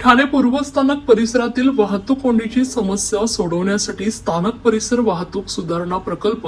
ठाणे पूर्व स्थानक परिसरातील वाहतूक कोंडीची समस्या सोडवण्यासाठी स्थानक परिसर वाहतूक सुधारणा प्रकल्प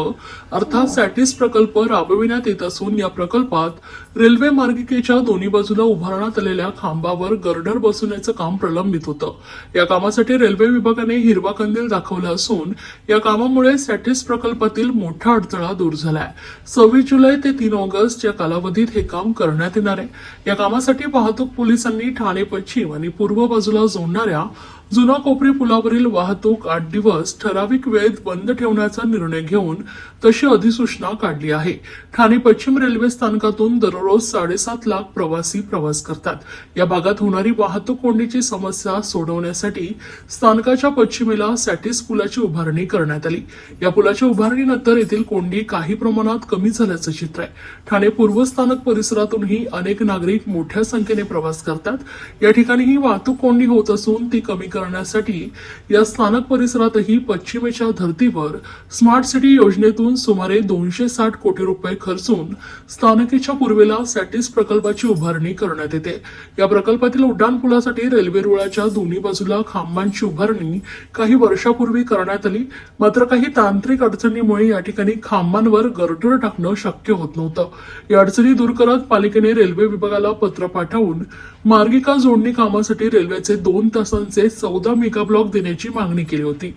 अर्थात सॅटिस प्रकल्प राबविण्यात येत असून या प्रकल्पात रेल्वे मार्गिकेच्या दोन्ही बाजूला उभारण्यात आलेल्या खांबावर गर्डर बसवण्याचं काम प्रलंबित होतं. या कामासाठी रेल्वे विभागाने हिरवा कंदील दाखवला असून या कामामुळे सॅटिस प्रकल्पातील मोठा अडथळा दूर झालाय. सव्वीस जुलै ते तीन ऑगस्ट या कालावधीत हे काम करण्यात येणार आहे. या कामासाठी वाहतूक पोलिसांनी ठाणे पश्चिम आणि पूर्व बाजूला जोडणाऱ्या जुना कोपरी पुलावरील वाहतूक आठ दिवस ठराविक वेळेत बंद ठेवण्याचा निर्णय घेऊन तशी अधिसूचना काढली आहे. ठाणे पश्चिम रेल्वे स्थानकातून दररोज साडेसात लाख प्रवासी प्रवास करतात. या भागात होणारी वाहतूक कोंडीची समस्या सोडवण्यासाठी स्थानकाच्या पश्चिमेला सॅटिस पुलाची उभारणी करण्यात आली. या पुलाच्या उभारणीनंतर येथील कोंडी काही प्रमाणात कमी झाल्याचं चित्र आहे. ठाणे पूर्व स्थानक परिसरातूनही अनेक नागरिक मोठ्या संख्येने प्रवास करतात. या ठिकाणी ही वाहतूक कोंडी होत असून ती कमी करण्यासाठी या स्थानक परिसरातही पश्चिमेच्या धर्तीवर स्मार्ट सिटी योजनेतून सुमारे दोनशे साठ कोटी रुपये खर्चून स्थानकेच्या पूर्वेला सॅटिस प्रकल्पाची उभारणी करण्यात येते. या प्रकल्पातील उड्डाणपुलासाठी रेल्वे रुळाच्या दोन्ही बाजूला खांबांची उभारणी काही वर्षापूर्वी करण्यात आली. मात्र काही तांत्रिक अडचणीमुळे या ठिकाणी खांबांवर गर्डर टाकणं शक्य होत नव्हतं. या अडचणी दूर करत पालिकेने रेल्वे विभागाला पत्र पाठवून मार्गिका जोडणी कामासाठी रेल्वेचे दोन तासांचे चौदा मेगा ब्लॉक देण्याची मागणी केली होती.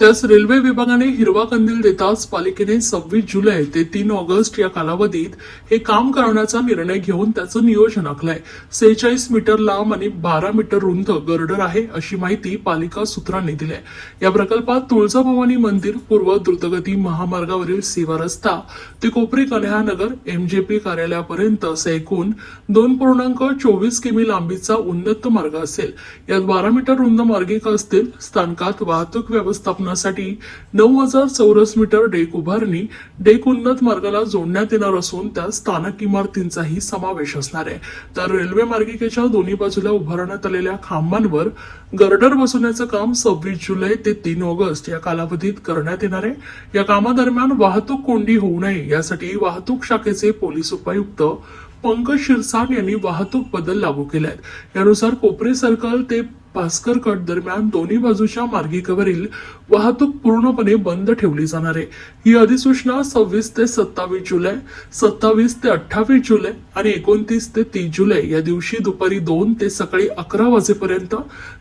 त्यास रेल्वे विभागाने हिरवा कंदील देताच पालिकेने सव्वीस जुलै ते तीन ऑगस्ट या कालावधीत हे काम करण्याचा निर्णय घेऊन त्याचं नियोजन आखलंय. सेहेचाळीस मीटर लांब आणि बारा मीटर रुंद गर्डर आहे अशी माहिती पालिका सूत्रांनी दिली या प्रकल्पात तुळजाभवानी मंदिर पूर्व द्रुतगती महामार्गावरील सेवा रस्ता ते कोपरी कन्हानगर एमजेपी कार्यालयापर्यंत असे एकूण दोन पूर्णांक चोवीस किमी लांबीचा उन्नत मार्ग असेल. यात बारा मीटर रुंद मार्गिका असतील स्थानकात वाहतूक व्यवस्थापन व्यवस्थापनासाठी नऊ हजार चौरस मीटर डेक उभारणी डेक उन्नत मार्गाला जोडण्यात येणार असून त्यात स्थानक इमारतींचाही समावेश असणार आहे. तर रेल्वे मार्गिकेच्या दोन्ही बाजूला उभारण्यात आलेल्या खांबांवर गर्डर बसवण्याचं काम सव्वीस जुलै ते तीन ऑगस्ट या कालावधीत करण्यात येणार आहे. या कामादरम्यान वाहतूक कोंडी होऊ नये यासाठी वाहतूक शाखेचे पोलीस उपायुक्त पंकज शिरसाट यांनी वाहतूक बदल लागू केले आहेत यानुसार कोपरे सर्कल ते पास्कर कट दरम्यान दोन्ही बाजूच्या मार्गिकेवरील वाहतूक पूर्णपणे बंद ठेवली जाणार आहे. ही अधिसूचना सव्वीस ते सत्तावीस जुलै सत्तावीस ते अठ्ठावीस जुलै आणि एकोणतीस ते तीस जुलै या दिवशी दुपारी दोन ते सकाळी अकरा वाजेपर्यंत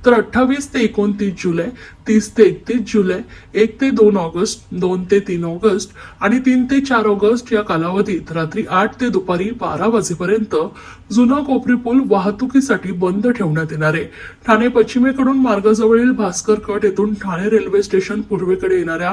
तर अठ्ठावीस ते एकोणतीस जुलै तीस ते एकतीस जुलै एक ते दोन ऑगस्ट दोन ते तीन ऑगस्ट आणि तीन ते चार ऑगस्ट या कालावधीत रात्री आठ ते दुपारी बारा वाजेपर्यंत जुना कोपरी पूल वाहतुकीसाठी बंद ठेवण्यात येणार आहे. ठाणे पश्चिमेकडून मार्गाजवळील भास्कर कट येथून ठाणे रेल्वे स्टेशन पूर्वेकडे येणाऱ्या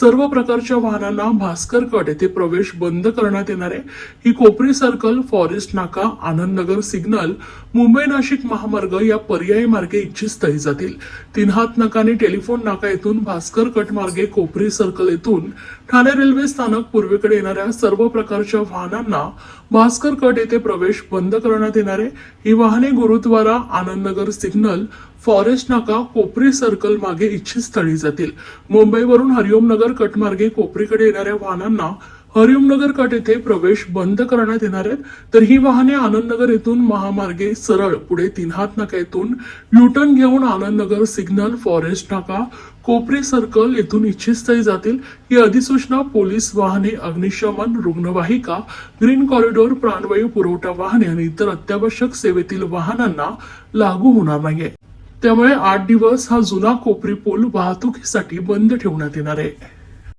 सर्व प्रकारच्या वाहनांना भास्कर कट येथे प्रवेश बंद करण्यात येणार आहे. ही कोपरी सर्कल फॉरेस्ट नाका आनंदनगर सिग्नल मुंबई नाशिक महामार्ग या पर्यायी मार्गे इच्छित स्थळी जातील. तीन हात नाकाने टेलिफोन नाका येथून भास्कर कटमार्गे कोपरी सर्कल येथून ठाणे रेल्वे स्थानक पूर्वेकडे येणाऱ्या सर्व प्रकारच्या वाहनांना भास्कर कट येथे प्रवेश बंद करण्यात येणार आहे. ही वाहने गुरुद्वारा आनंदनगर सिग्नल फॉरेस्ट नाका कोपरी सर्कल मागे इच्छित स्थळी जातील. मुंबईवरून हरिओम नगर कटमार्गे कोपरीकडे येणाऱ्या वाहनांना हरिओमनगर कट येथे प्रवेश बंद करण्यात येणार आहेत तर ही वाहने आनंदनगर येथून महामार्गे सरळ पुढे तीन हात नाका येथून युटर्न घेऊन आनंदनगर सिग्नल फॉरेस्ट नाका. कोपरी सर्कल येथून इच्छितस्थळी जातील. ही अधिसूचना पोलीस वाहने अग्निशमन रुग्णवाहिका ग्रीन कॉरिडॉर प्राणवायू पुरवठा वाहने आणि इतर अत्यावश्यक सेवेतील वाहनांना लागू होणार नाहीये. त्यामुळे आठ दिवस हा जुना कोपरी पूल वाहतुकीसाठी बंद ठेवण्यात येणार आहे.